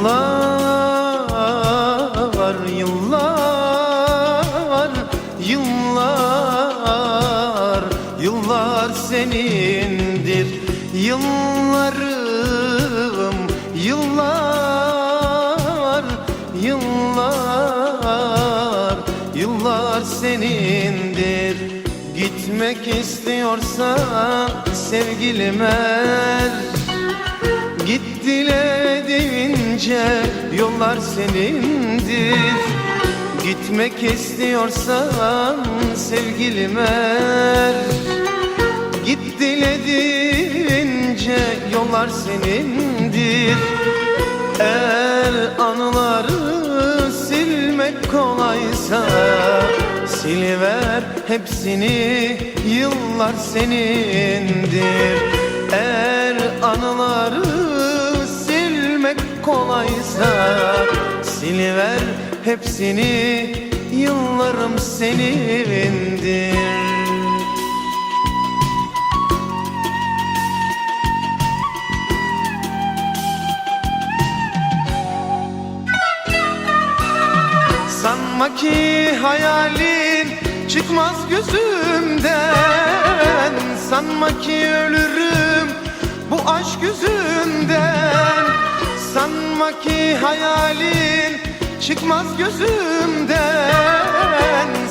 Yıllar, yıllar, yıllar, yıllar senindir. Yıllarım, yıllar, yıllar, yıllar senindir. Gitmek istiyorsan sevgilim er Git dile deyince yollar senindir. Gitmek istiyorsan sevgilim er. Git dile deyince yollar senindir. Eğer anıları silmek kolaysa Siliver hepsini yıllar senindir kolaysa Siliver hepsini yıllarım senindir Sanma ki hayalin çıkmaz gözümden. Sanma ki ölürüm bu aşk yüzünden Sanma ki hayalin çıkmaz gözümden.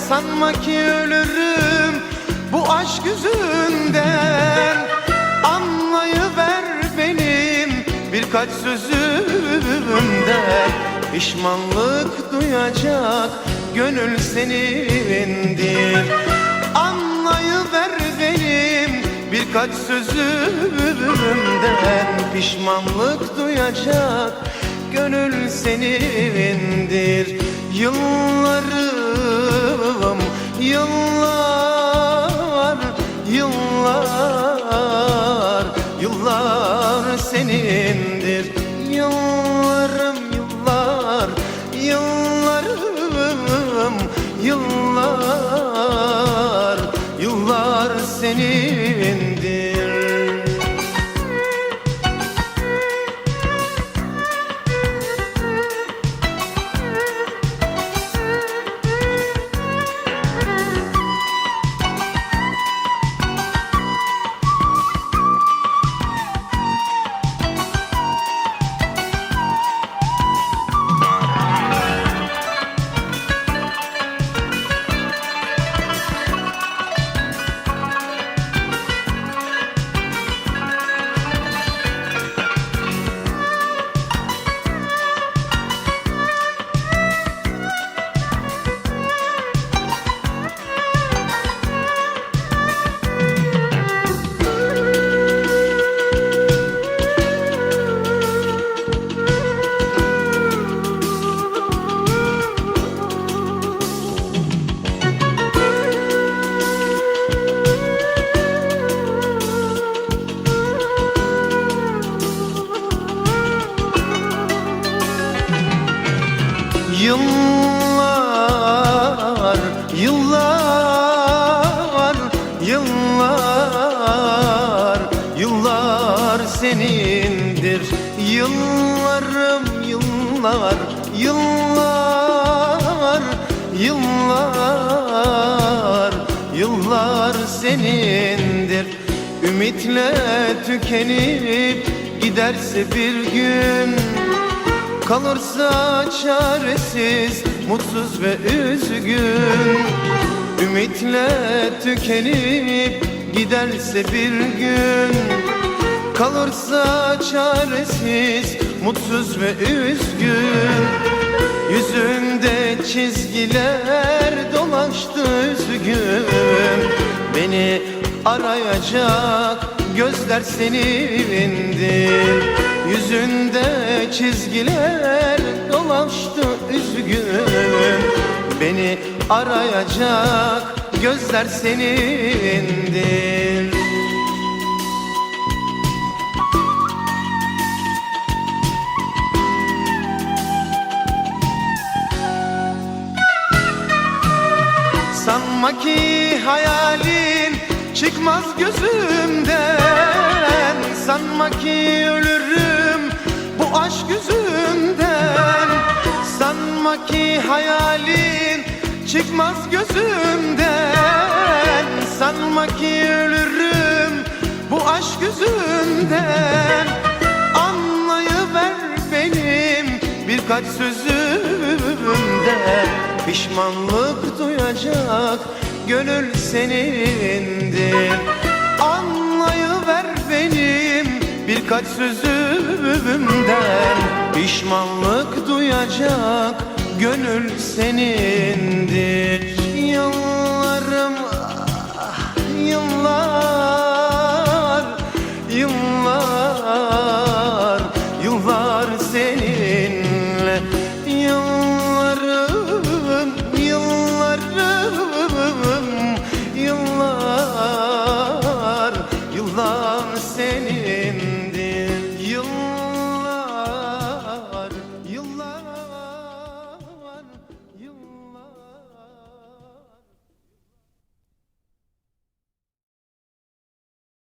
Sanma ki ölürüm bu aşk yüzünden. Anlayıver benim birkaç sözümden. Pişmanlık duyacak gönül senindir birkaç sözümden Pişmanlık duyacak. Gönül senindir. Yıllarım, yıllar, yıllar, yıllar senindir. Yıllarım, yıllar, yıllarım, yıllar, yıllar senindir Yıllar, yıllar, yıllar, yıllar senindir. Yıllarım, yıllar, yıllar, yıllar, yıllar senindir. Ümitle tükenip giderse bir gün Kalırsa çaresiz, mutsuz ve üzgün. Ümitle tükenip giderse bir gün. Kalırsa çaresiz, mutsuz ve üzgün. Yüzünde çizgiler dolaştı üzgün. Beni arayacak gözler senindir Yüzünde çizgiler dolaştı üzgün Beni arayacak gözler senindir. Sanma ki hayalin çıkmaz gözümden. Sanma ki ölürüm bu aşk yüzünden. Sanma ki hayalin çıkmaz gözümden. Sanma ki ölürüm bu aşk yüzünden. Anlayıver benim birkaç sözümden. Pişmanlık duyacak gönül senindir birkaç sözümden Pişmanlık duyacak gönül senindir